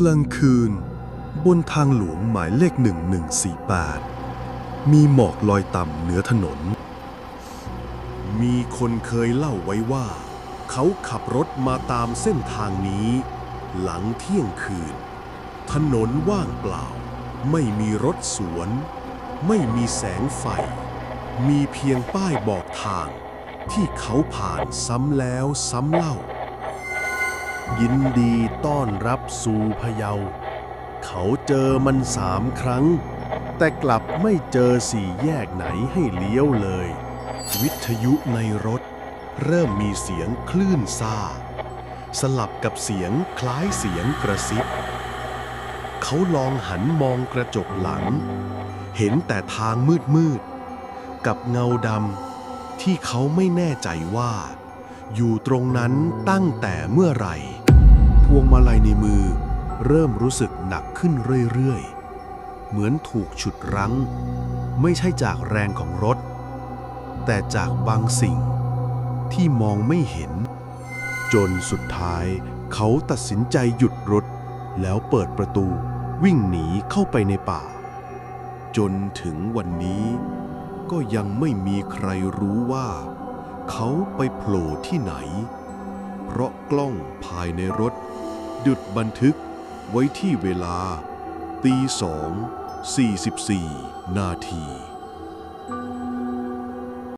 กลางคืน บนทางหลวงหมายเลข 1148 มีหมอกลอยต่ำเหนือถนน มีคนเคยเล่าไว้ว่า เขาขับรถมาตามเส้นทางนี้ หลังเที่ยงคืน ถนนว่างเปล่า ไม่มีรถสวน ไม่มีแสงไฟ มีเพียงป้ายบอกทาง ที่เขาผ่านซ้ำแล้วซ้ำเล่า ยินดีต้อนรับสู่พะเยา เขาเจอมันสามครั้ง แต่กลับไม่เจอสี่แยกไหนให้เลี้ยวเลย วิทยุในรถ เริ่มมีเสียงคลื่นซ่า สลับกับเสียงคล้ายเสียงกระซิบ เขาลองหันมองกระจกหลัง เห็นแต่ทางมืดมืดๆกับเงาดำที่เขาไม่แน่ใจว่า อยู่ตรงนั้นตั้งแต่เมื่อไหร่ วงมาลัยในมือ เริ่มรู้สึกหนักขึ้นเรื่อยๆ เหมือนถูกฉุดรั้ง ไม่ใช่จากแรงของรถ แต่จากบางสิ่งที่มองไม่เห็น จนสุดท้ายเขาตัดสินใจหยุดรถ แล้วเปิดประตูวิ่งหนีเข้าไปในป่า จนถึงวันนี้ก็ยังไม่มีใครรู้ว่า เขาไปโผล่ที่ไหน เพราะกล้องภายในรถ ดุดบันทึกไว้ที่เวลาตีสองสี่สิบสี่นาที